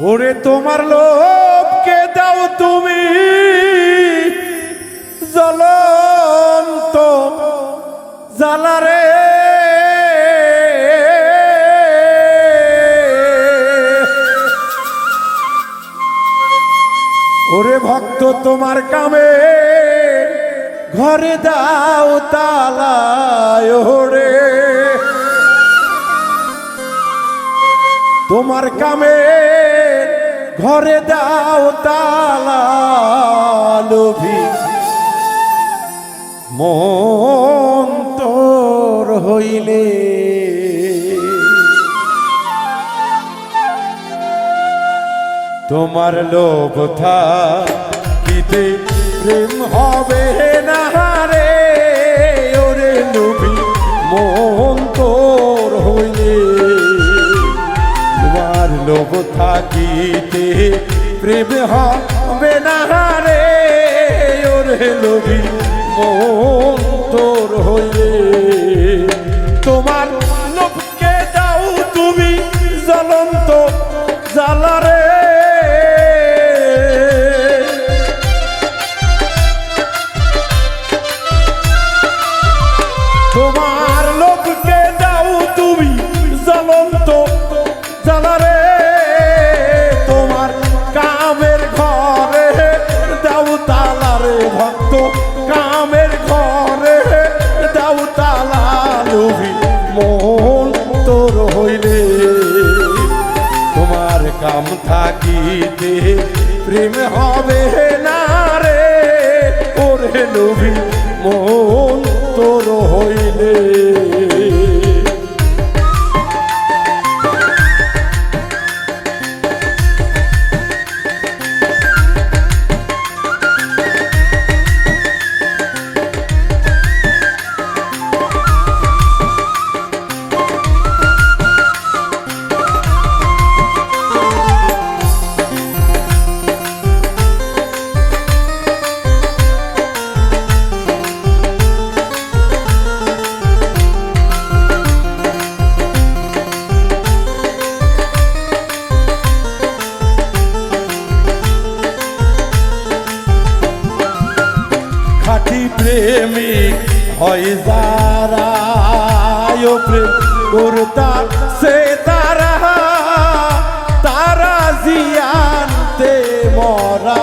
ওরে তোমার লোককে দাও তুমি। জ্বলন্ত জ্বালারে। ওরে ভক্ত তোমার কামে ঘরে দাও তালায় ওরে। তোমার কামে ঘরে দাও তালা লোভি মন তোর হইলে। তোমার লোভ থাকিতে প্রেম হবে না। থাকিতে প্রেম হবে না রে ওরে লোভি মন প্রেম হবে। প্রেমিক হয় যারা প্রেম করতা সে তারা তারা জিয়ানতে মরা।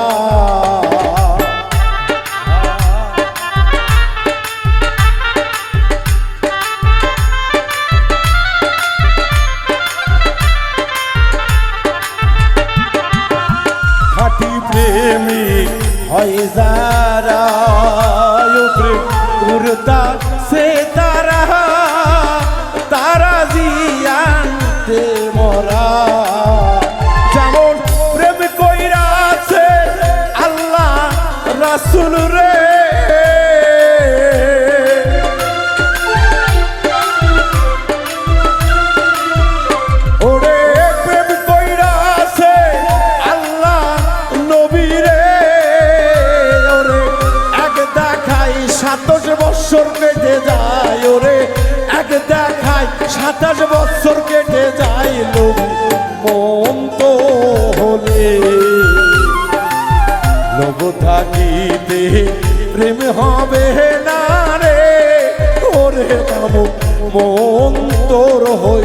প্রেমিক হয় যারা কেটে যায় ওরে। এক দেখায় সাতাশ বছর কেটে যায় লোক মন তো হলে। লোভ থাকিতে প্রেম হবে না রে। ওরে বাবু মন তোর হইলে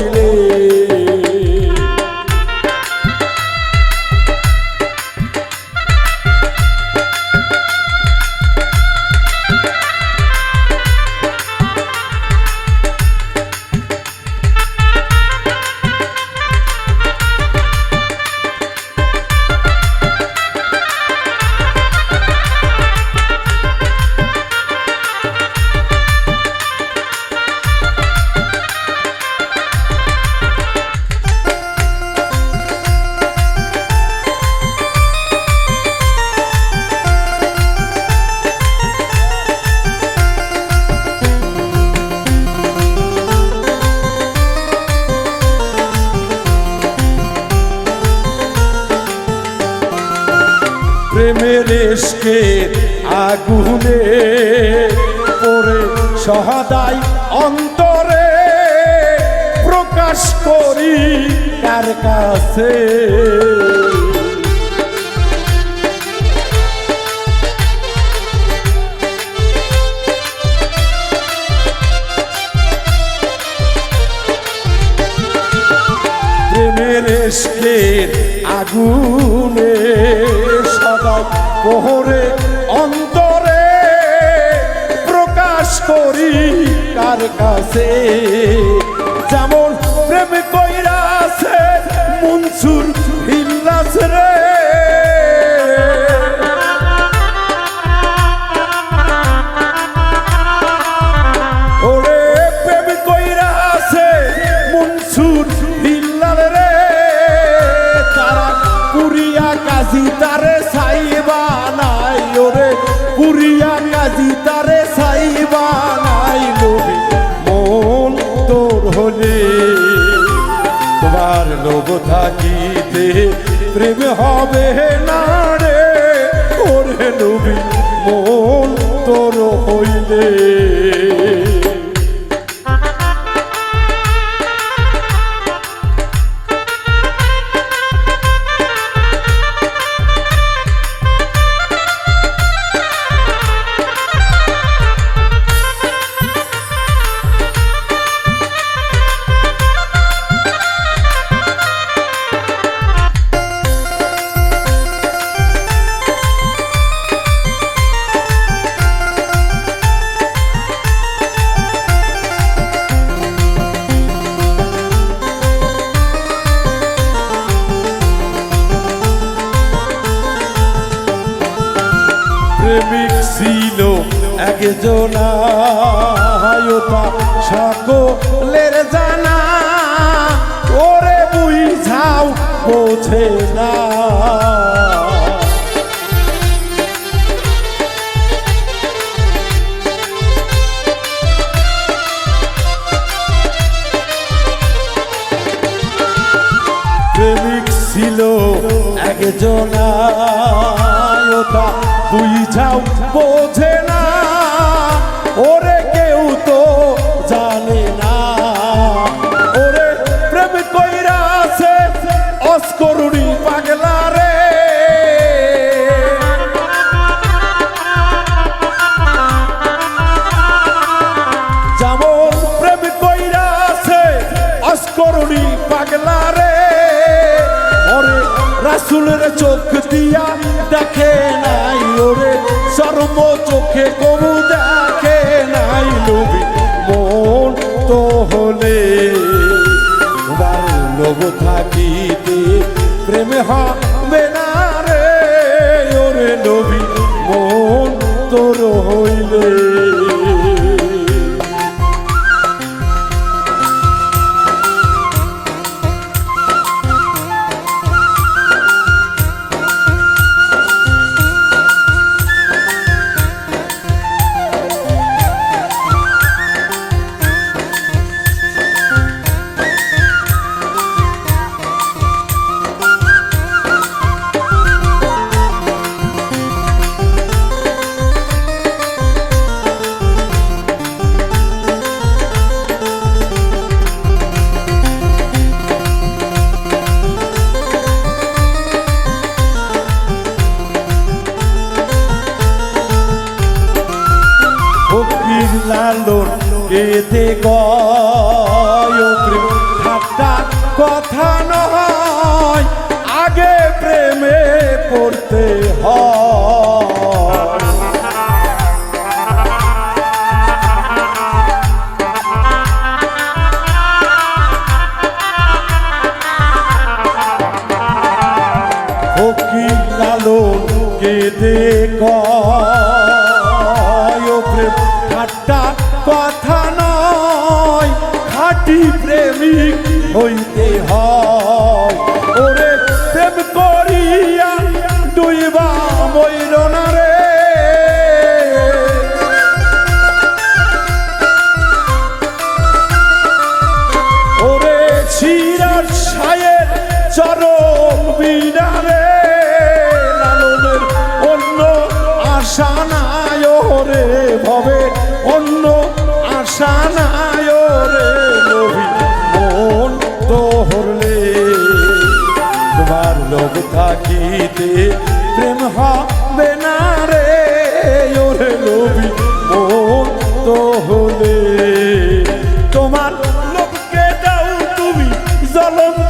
প্রেমের এসকে আগুনে পড়ে সহাদাই অন্তরে প্রকাশ করি কার কাছে। প্রেমের এসকের আগুনে পোহরে অন্তরে প্রকাশ করি কার কাছে। যেমন প্রেম কইরা আছে মনসুর হিল্লাস রে। পুরিয়া কাজী তারে সাইবা নাই লোভে মন তোর হলে তোমার লোভ থাকিতে প্রেম হবে না রে। ওরে নবী, মন তোর হইলে হায়তা সকলের জানা। ওরে বুঝাও বোঝে না। প্রেমিক ছিল একজনা ওটা বুঝাও বোঝে না। রাসুলের চোখ দিয়া দেখে নাই ওরে সর্ব চোখে কবু দেখে নাই লোভি মন তো হলে। লোভ থাকিতে প্রেম হবে না লালন কেতে গয় প্রেম? ঠাট্টা কথা নয় আগে প্রেমে পড়তে হয়। ফকির গয় খাটি প্রেমিক হইতে হয়। ওরে প্রেম করিয়া দুইবা ময়ূরনা থাকিতে প্রেম হবে না রে ওরে লোভী তো হলে। তোমার লোককে দাও তুমি জ্বলন্ত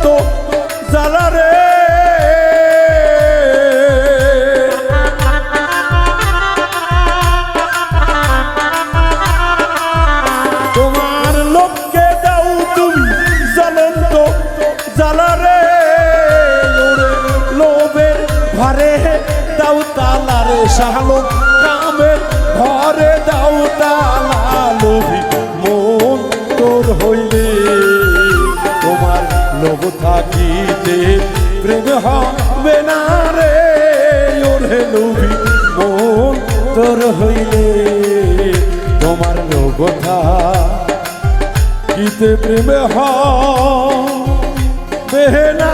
শাহলো ঘরে দাও তালা লোভী, মন তোর হইলে তোমার লোভ থাকিতে প্রেম হবে না রে, ওরে লোভী, মন তোর হইলে তোমার লোভ থাকিতে প্রেম হবে না।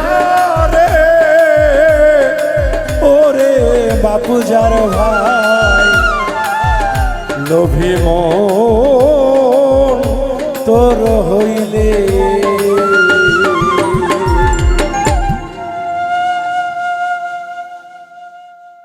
বাপু পূজার ভাই। লোভী মন তোর হইলে